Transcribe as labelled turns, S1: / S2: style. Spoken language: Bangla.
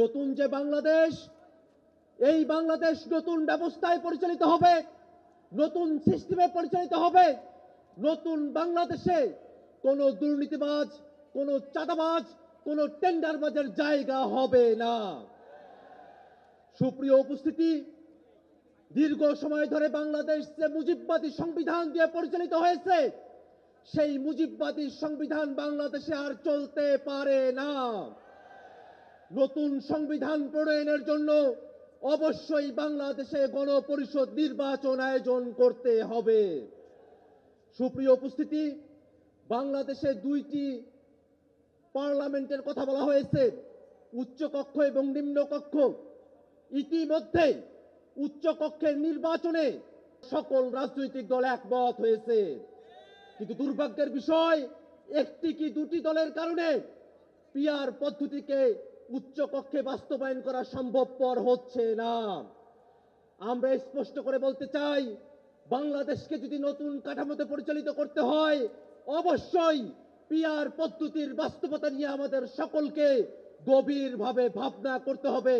S1: নতুন যে বাংলাদেশ, এই বাংলাদেশ নতুন ব্যবস্থায় পরিচালিত হবে, নতুন সিস্টেমে পরিচালিত হবে, নতুন বাংলাদেশে কোনো দুর্নীতিবাজ, কোনো চাঁদাবাজ, কোনো টেন্ডারবাজের জায়গা হবে না। সুপ্রিয় উপস্থিতি, দীর্ঘ সময় ধরে বাংলাদেশ যে মুজিববাদী সংবিধান দিয়ে পরিচালিত হয়েছে, সেই মুজিববাদী সংবিধান বাংলাদেশে আর চলতে পারে না। নতুন সংবিধান প্রণয়নের জন্য অবশ্যই বাংলাদেশে গণপরিষদ নির্বাচন আয়োজন করতে হবে। সুপ্রিয় উপস্থিতি, বাংলাদেশে দুইটি পার্লামেন্টের কথা বলা হয়েছে, উচ্চ কক্ষ এবং নিম্ন কক্ষ। ইতিমধ্যে উচ্চ কক্ষের নির্বাচনে সকল রাজনৈতিক দল একমত হয়েছে। কিন্তু দুর্ভাগ্যের বিষয়, একটি কি দুটি দলের কারণে পিয়ার পদ্ধতিকে উচ্চ কক্ষে বাস্তবায়ন করা সম্ভবপর হচ্ছে না। আমরা স্পষ্ট করে বলতে চাই, বাংলাদেশকে যদি নতুন কাঠামোতে পরিচালিত করতে হয়, অবশ্যই পিয়ার পদ্ধতির বাস্তবতা নিয়ে আমাদের সকলকে গভীরভাবে ভাবনা করতে হবে।